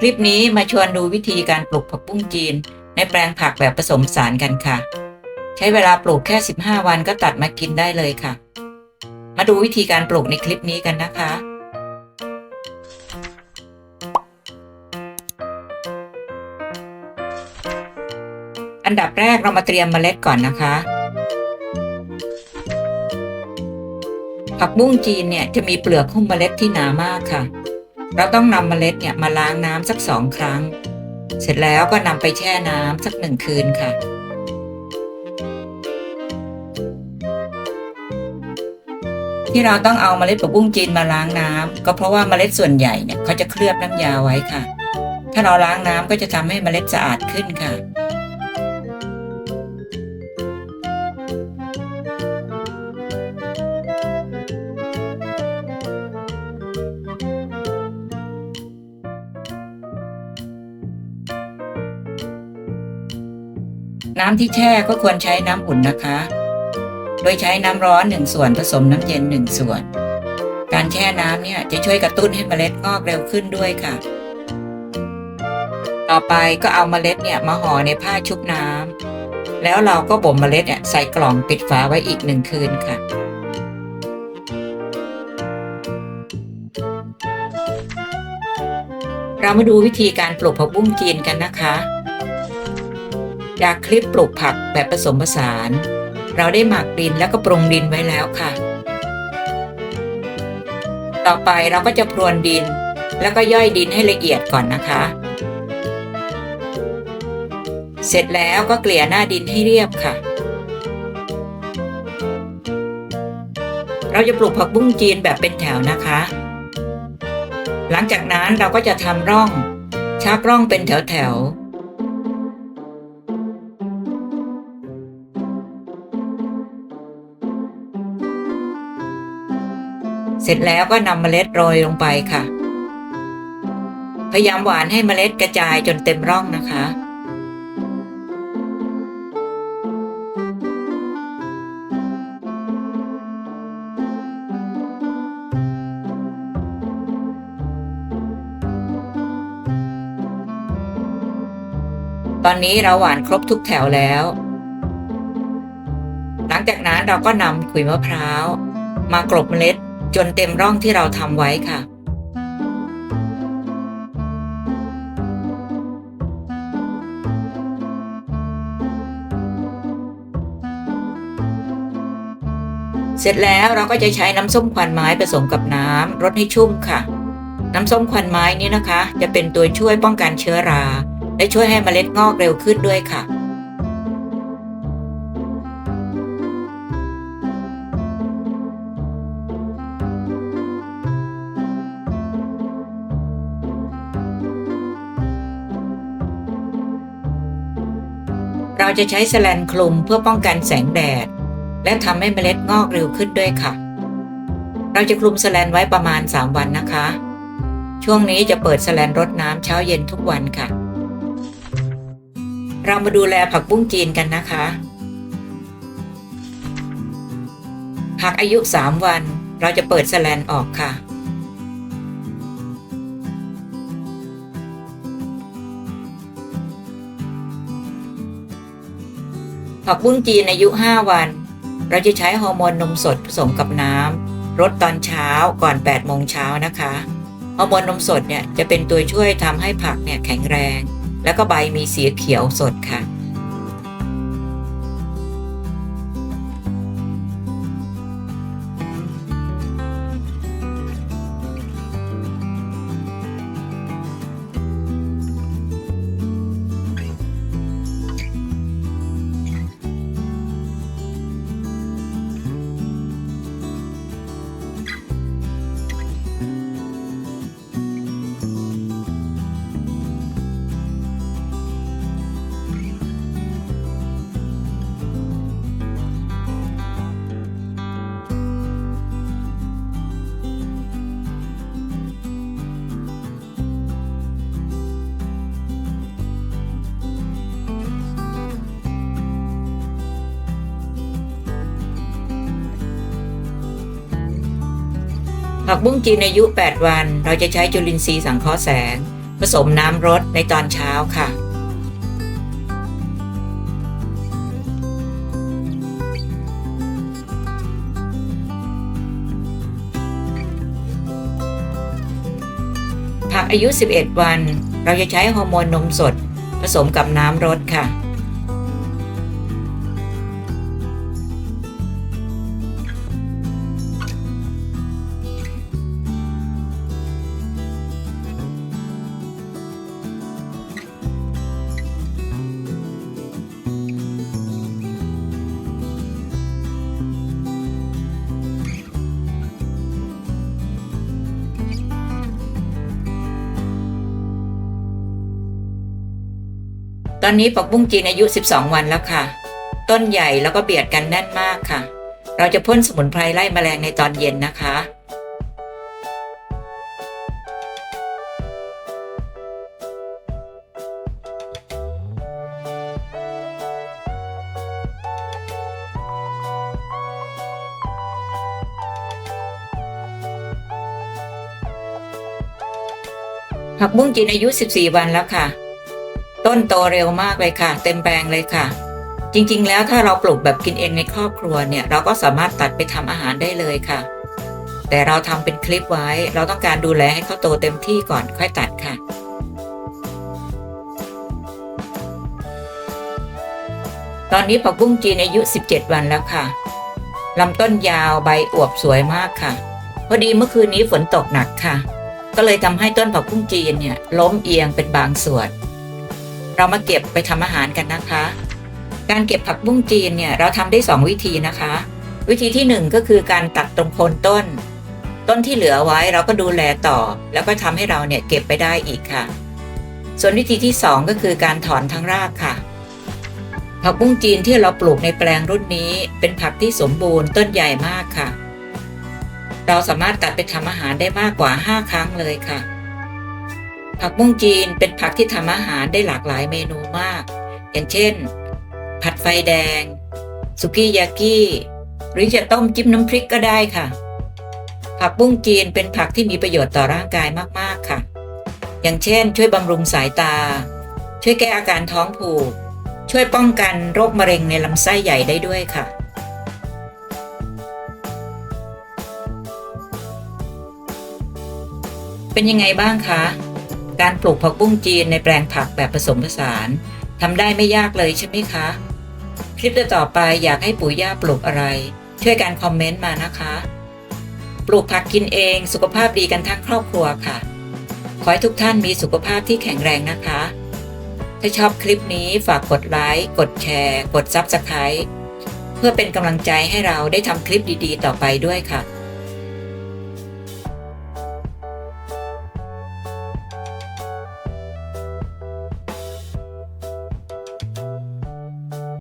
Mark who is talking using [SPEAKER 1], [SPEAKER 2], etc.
[SPEAKER 1] คลิปนี้มาชวนดูวิธีการปลูกผักบุ้งจีน ในแปลงผักแบบผสมสารกันค่ะ ใช้เวลาปลูกแค่ 15 วันก็ตัดมากินได้เลยค่ะ มาดูวิธีการปลูกในคลิปนี้กันนะคะ อันดับแรกเรามาเตรียมเมล็ดก่อนนะคะ ผักบุ้งจีนเนี่ยจะมีเปลือกหุ้มเมล็ดที่หนามากค่ะ เราต้องนำเมล็ดเนี่ยมาล้างน้ำสักสองครั้ง เสร็จแล้วก็นำไปแช่น้ำสักหนึ่งคืนค่ะ ที่เราต้องเอาเมล็ดผักบุ้งจีนมาล้างน้ำก็เพราะว่าเมล็ดส่วนใหญ่เนี่ยเขาจะเคลือบน้ำยาไว้ค่ะ ถ้าเราล้างน้ำก็จะทำให้เมล็ดสะอาดขึ้นค่ะ น้ำที่แช่ก็ควรใช้น้ำอุ่นนะคะ โดยใช้น้ำร้อนหนึ่งส่วนผสมน้ำเย็นหนึ่งส่วน การแช่น้ำเนี่ยจะช่วยกระตุ้นให้เมล็ดงอกเร็วขึ้นด้วยค่ะ ต่อไปก็เอาเมล็ดเนี่ยมาห่อในผ้าชุบน้ำแล้วเราก็บ่มเมล็ดเนี่ยใส่กล่องปิดฝาไว้อีกหนึ่งคืนค่ะเรามาดูวิธีการปลูกผักบุ้งจีนกันนะคะ จากคลิปปลูกผักแบบผสมผสาน เราได้หมักดินแล้วก็ปรุงดินไว้แล้วค่ะ ต่อไปเราก็จะพรวนดิน แล้วก็ย่อยดินให้ละเอียดก่อนนะคะ เสร็จแล้วก็เกลี่ยหน้าดินให้เรียบค่ะ เราจะปลูกผักบุ้งจีนแบบเป็นแถวนะคะ หลังจากนั้นเราก็จะทำร่องชักร่องเป็นแถวๆ เสร็จแล้วก็นำเมล็ดโรยลงไปค่ะ พยายามหวานให้เมล็ดกระจายจนเต็มร่องนะคะ ตอนนี้เราหวานครบทุกแถวแล้วหลังจากนั้นเราก็นำขุยมะพร้าว มากรบเมล็ด จนเต็มร่องที่เราทำไว้ค่ะ เสร็จแล้วเราก็จะใช้น้ำส้มควันไม้ผสมกับน้ำรดให้ชุ่มค่ะ น้ำส้มควันไม้นี้นะคะ จะเป็นตัวช่วยป้องกันเชื้อรา และช่วยให้เมล็ดงอกเร็วขึ้นด้วยค่ะ เราจะใช้แสแลนคลุมเพื่อป้องกันแสงแดด และทำให้เมล็ดงอกเร็วขึ้นด้วยค่ะ เราจะคลุมแสแลนไว้ประมาณ 3 วันนะคะ ช่วงนี้จะเปิดแสแลนรดน้ำเช้าเย็นทุกวันค่ะ เรามาดูแลผักบุ้งจีนกันนะคะ ผักอายุ 3 วัน เราจะเปิดแสแลนออกค่ะ ผักบุ้งจีนอายุ 5 วัน เราจะใช้ฮอร์โมนนมสดผสมกับน้ำรดตอนเช้าก่อน8โมงเช้านะคะฮอร์โมนนมสดเนี่ยจะเป็นตัวช่วยทำให้ผักเนี่ยแข็งแรง แล้วก็ใบมีสีเขียวสดค่ะ ผักบุ้งจีนอายุ 8 วัน เราจะใช้จุลินทรีย์สังเคราะห์แสง ผสมน้ำรสในตอนเช้าค่ะ ผักอายุ 11 วัน เราจะใช้ฮอร์โมนนมสด ผสมกับน้ำรสค่ะ อนนี้ผักบุ้งจีนอายุ 12 วันแล้วค่ะ ต้นใหญ่แล้วก็เบียดกันแน่นมากค่ะ เราจะพ่นสมุนไพรไล่แมลงในตอนเย็นนะคะ ผักบุ้งจีนอายุ 14 วันแล้วค่ะ ต้นโตเร็วมากเลยค่ะ เต็มแปลงเลยค่ะ จริงๆ แล้วถ้าเราปลูกแบบกินเองในครอบครัวเนี่ย เราก็สามารถตัดไปทำอาหารได้เลยค่ะ แต่เราทำเป็นคลิปไว้ เราต้องการดูแลให้เขาโตเต็มที่ก่อนค่อยตัดค่ะตอนนี้ผักบุ้งจีนอายุ 17 วันแล้วค่ะ ลำต้นยาวใบอวบสวยมากค่ะ พอดีเมื่อคืนนี้ฝนตกหนักค่ะ ก็เลยทำให้ต้นผักบุ้งจีนเนี่ยล้มเอียงเป็นบางส่วน เรามาเก็บไปทำอาหารกันนะคะ การเก็บผักบุ้งจีนเนี่ยเราทำได้ 2 วิธีนะคะ วิธีที่ 1 ก็คือการตัดตรงโคนต้น ต้นที่เหลือไว้เราก็ดูแลต่อ แล้วก็ทำให้เราเนี่ยเก็บไปได้อีกค่ะ ส่วนวิธีที่ 2 ก็คือการถอนทั้งรากค่ะ ผักบุ้งจีนที่เราปลูกในแปลงรุ่นนี้ เป็นผักที่สมบูรณ์ต้นใหญ่มากค่ะ เราสามารถตัดไปทำอาหารได้มากกว่า 5 ครั้งเลยค่ะ ผักบุ้งจีนเป็นผักที่ทำอาหารได้หลากหลายเมนูมาก อย่างเช่น ผัดไฟแดง สุกี้ยากิหรือจะต้มจิ้มน้ำพริกก็ได้ค่ะ ผักบุ้งจีนเป็นผักที่มีประโยชน์ต่อร่างกายมากๆค่ะ อย่างเช่น ช่วยบำรุงสายตา ช่วยแก้อาการท้องผูก ช่วยป้องกันโรคมะเร็งในลำไส้ใหญ่ได้ด้วยค่ะเป็นยังไงบ้างคะ การปลูกผักบุ้งจีนในแปลงผักแบบผสมผสานทำได้ไม่ยากเลยใช่ไหมคะ คลิปต่อไปอยากให้ปู่ย่าปลูกอะไร ช่วยกันคอมเมนต์มานะคะ ปลูกผักกินเองสุขภาพดีกันทั้งครอบครัวค่ะ ขอให้ทุกท่านมีสุขภาพที่แข็งแรงนะคะ ถ้าชอบคลิปนี้ฝากกดไลค์กดแชร์ กด Subscribe เพื่อเป็นกำลังใจให้เราได้ทำคลิปดีๆ ต่อไปด้วยค่ะ